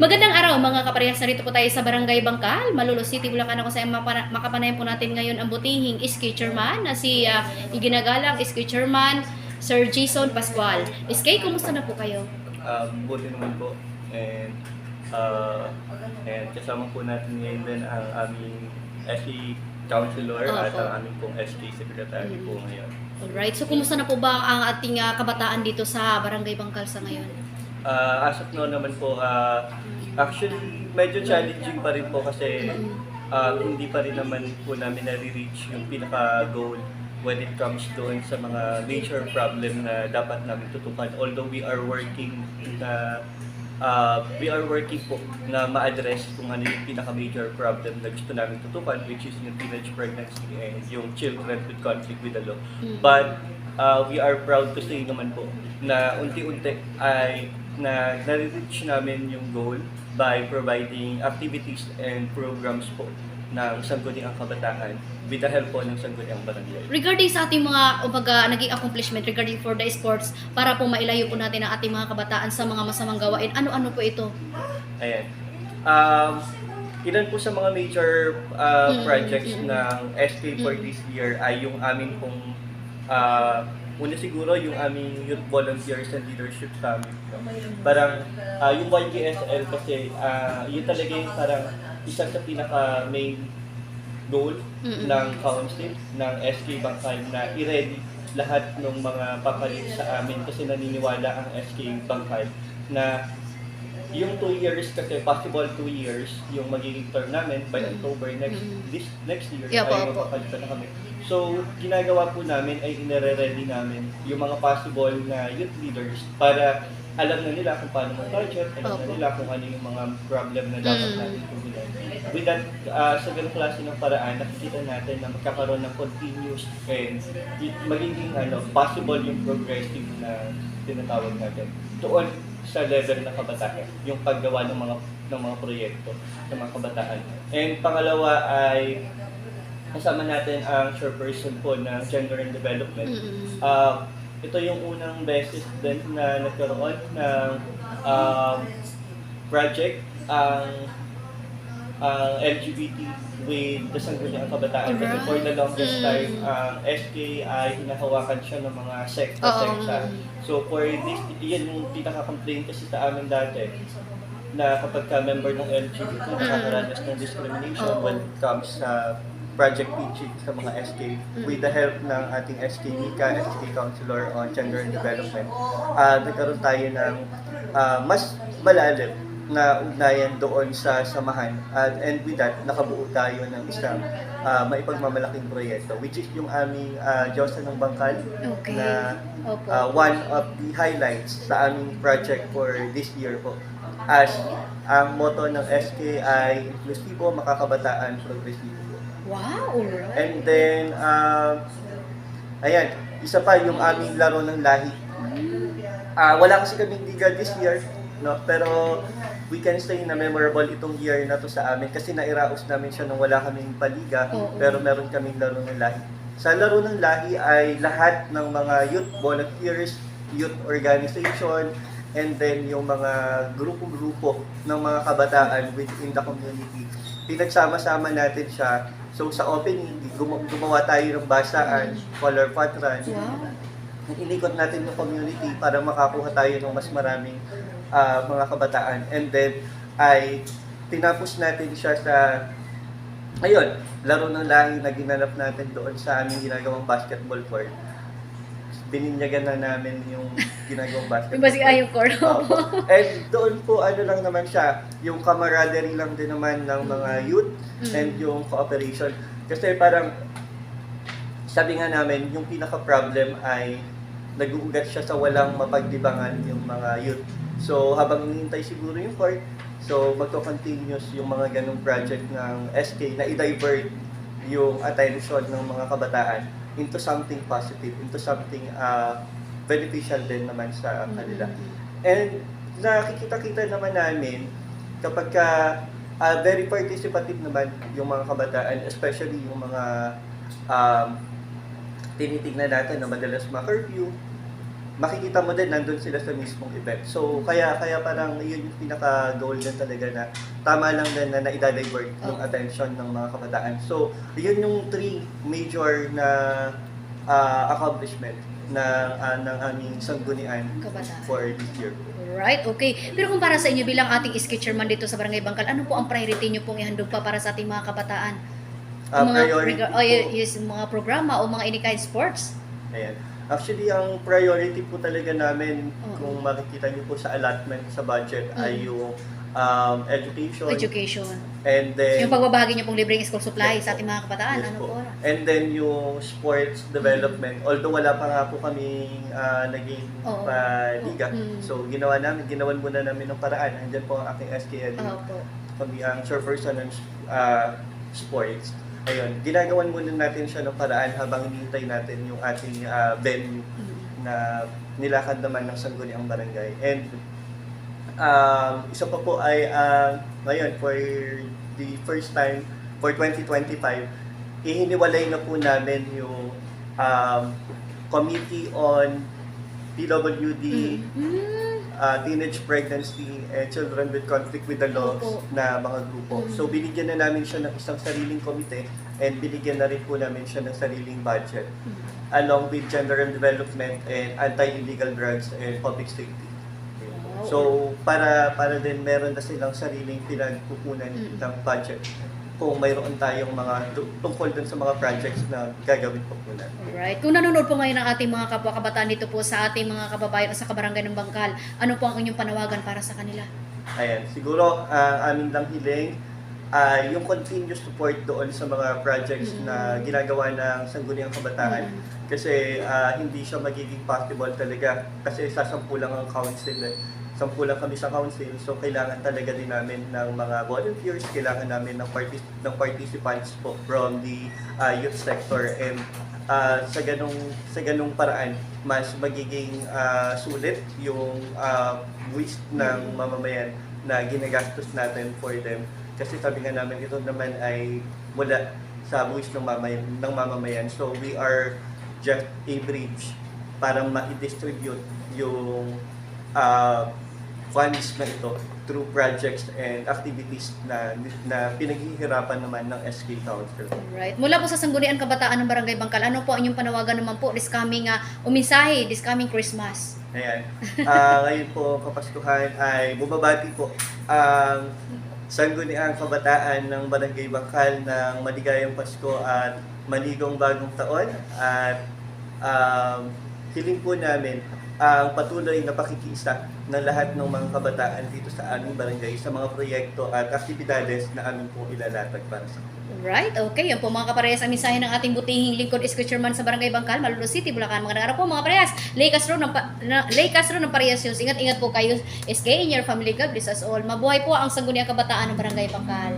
Magandang araw mga kaparehas, narito po tayo sa Barangay Bangkal, Malulo City, Bulacan ako sa makapanayan po natin ngayon ang butihing SK Chairman na si uh, iginagalang SK Chairman Sir Jason Pascual. SK, kumusta na po kayo? Um, buti naman po. And, uh, and kasama po natin ngayon din ang aming SE Counselor at Opo. ang aming pong SK Secretary po ngayon. Alright, so kumusta na po ba ang ating uh, kabataan dito sa Barangay Bangkal sa ngayon? Uh, as of now naman po, uh, actually medyo challenging pa rin po kasi uh, hindi pa rin naman po namin nare-reach yung pinaka-goal when it comes doon sa mga major problem na dapat namin tutukan. Although we are working na uh, we are working po na ma-address kung ano yung pinaka-major problem na gusto namin tutukan which is yung teenage pregnancy and yung children with conflict with the law. Mm. But uh, we are proud to say naman po na unti-unti ay na nare-reach namin yung goal by providing activities and programs po ng Sangguniang Kabataan with the help po ng Sangguniang Barangay. Regarding sa ating mga umaga naging accomplishment regarding for the sports para po mailayo po natin ang ating mga kabataan sa mga masamang gawain, ano-ano po ito? Ayan. Um, ilan po sa mga major uh, Mm, projects mm. ng SK for this year ay yung aming pong uh, una siguro yung aming youth volunteers and leadership summit. no? Parang uh, yung YGSL kasi uh, yun talaga yung parang isa sa pinaka main goal Mm-mm. ng council ng SK Bangkal na i-ready lahat ng mga papalit sa amin kasi naniniwala ang SK Bangkal na yung two years kasi possible two years yung magiging term namin by Mm. October next Mm. this next year Yeah, ay magpapalitan na kami. So, ginagawa po namin ay inire-ready namin yung mga possible na youth leaders para alam na nila kung paano mag-budget, alam na nila kung ano yung mga problem na dapat Mm. natin tugunan. With that, uh, sa ganung klase ng paraan, nakikita natin na magkakaroon ng continuous and magiging ano, possible yung progressive na tinatawag natin. Doon sa level ng kabataan, yung paggawa ng mga ng mga proyekto ng mga kabataan. And pangalawa ay kasama natin ang chairperson po ng Gender and Development. Uh, ito yung unang beses din na nagkaroon ng um, project ang ang LGBT with the Sangguniang Kabataan. Kasi Alright. for the longest Mm. time, ang SK ay hinahawakan siya ng mga sekta-sekta. So for this, yan yung pinaka-complaint kasi sa amin dati na kapag ka member ng LGBT, nakakaranas ng discrimination Oo. when it comes sa project teaching sa mga SK with the help ng ating SK Nika, SK Counselor on Gender and Development. ah nagkaroon tayo ng ah, mas malalim na ugnayan doon sa samahan at and with that nakabuo tayo ng isang ah, maipagmamalaking proyekto which is yung aming uh, Diyosa ng Bangkal Okay. na uh, one of the highlights sa aming project for this year po. As ang motto ng SK ay inklusibo, makakabataan, progresibo. wow, alright. And then, um, ayan, isa pa yung aming laro ng lahi. Ah, wala kasi kaming liga this year, no? Pero we can say na memorable itong year na to sa amin kasi nairaos namin siya nung wala kaming paliga, Oo. pero meron kaming laro ng lahi. Sa laro ng lahi ay lahat ng mga youth volunteers, youth organization, and then yung mga grupo-grupo ng mga kabataan within the community. Pinagsama-sama natin siya. So sa opening, gum- gumawa tayo ng basaan, color patran. Wow. Inikot natin yung community para makakuha tayo ng mas maraming ah, mga kabataan. And then, ay tinapos natin siya sa ayun, laro ng lahi na ginanap natin doon sa aming ginagawang basketball court. Bininyagan na namin yung ginagawang basketball Yung basic ayaw ko. Opo. And doon po ano lang naman siya, yung camaraderie lang din naman ng mga youth Mm. and yung cooperation. Kasi parang sabi nga namin, yung pinaka-problem ay nag-uugat siya sa walang mapagdibangan yung mga youth. So habang hinihintay siguro yung court, so magto-continuous yung mga ganong project ng SK na i-divert yung attention ng mga kabataan into something positive, into something uh, beneficial din naman sa kanila. And nakikita-kita naman namin kapag ka ah, very participative naman yung mga kabataan, especially yung mga um, tinitignan natin na madalas ma-curfew, makikita mo din nandun sila sa mismong event. So kaya kaya parang yun yung pinaka goal din talaga na tama lang din na naidadivert yung Oh. attention ng mga kabataan. So yun yung three major na ah, accomplishment na ah, ng aming sanggunian Kabataan. for this year. Right, okay. Pero kung para sa inyo bilang ating sketcherman dito sa Barangay Bangkal, ano po ang priority nyo pong ihandog pa para sa ating mga kabataan? Ah, Ang mga, priority rega- po- oh, y- yes, mga programa o mga any sports? Ayan. Actually, ang priority po talaga namin, Oo. kung makikita niyo po sa allotment sa budget, Mm. ay yung um, education, Education. and then Yung pagbabahagi nyo pong libreng school supply Yes sa ating mga kabataan, Yes ano po. po? And then yung sports development, although wala pa nga po kami uh, naging Oo. pa liga. Mm. So ginawa namin, ginawan muna namin ng paraan. Andiyan po ang aking SKL. Opo. Kami ang chairperson ng uh, sports. Ayun, ginagawan muna natin siya ng paraan habang hinihintay natin yung ating uh, venue Mm. na nilakad naman ng Sangguniang Barangay. And um, isa pa po ay uh, ngayon for the first time for 2025, ihiniwalay na po namin yung um, Committee on PWD, Mm. Uh, Teenage Pregnancy, and Children with Conflict with the Laws Opo. na mga grupo. Mm. So binigyan na namin siya ng isang sariling komite and binigyan na rin po namin siya ng sariling budget Mm. along with gender and development and anti-illegal drugs and public safety. So, para para din meron na silang sariling pinagkukunan Mm. ng budget kung mayroon tayong mga tu- tungkol dun sa mga projects na gagawin po natin. Alright. Kung nanonood po ngayon ang ating mga kapwa kabataan dito po sa ating mga kababayan o sa kabarangay ng Bangkal, ano po ang inyong panawagan para sa kanila? Ayan, siguro ang amin lang hiling ay yung continuous support doon sa mga projects Mm. na ginagawa ng Sangguniang Kabataan Mm. kasi ah, hindi siya magiging possible talaga kasi sasampu lang ang council eh. Sampu lang kami sa council so kailangan talaga din namin ng mga volunteers, kailangan namin ng, partic- ng participants po from the ah, youth sector. And ah, sa ganong sa ganong paraan mas magiging ah, sulit yung uh, buwis ng mamamayan na ginagastos natin for them. Kasi sabi nga namin ito naman ay mula sa buwis ng mamayan, ng mamamayan. So we are just a bridge para ma-distribute yung ah, funds na ito through projects and activities na na pinaghihirapan naman ng SK Council. Alright. Mula po sa Sanggunian Kabataan ng Barangay Bangkal, ano po ang inyong panawagan naman po this coming uh, umisahe, this coming Christmas? Ayan. Ah, ngayon po, Kapaskuhan, ay bumabati po ang sangguniang kabataan ng Barangay Bangkal ng maligayang Pasko at maligong bagong taon at um, hiling po namin ang patuloy na pakikisa ng lahat ng mga kabataan dito sa aming barangay sa mga proyekto at aktibidades na amin po ilalatag para sa. Alright, okay. Yan po mga kaparehas ang mensahe ng ating butihing lingkod Scriptureman sa Barangay Bangkal, Malolo City, Bulacan. Mga araw po mga parehas. Lay Castro ng, pa, na, Lay Castro ng Parehas News. Ingat-ingat po kayo. SK in your family. God bless us all. Mabuhay po ang sangguniang kabataan ng Barangay Bangkal.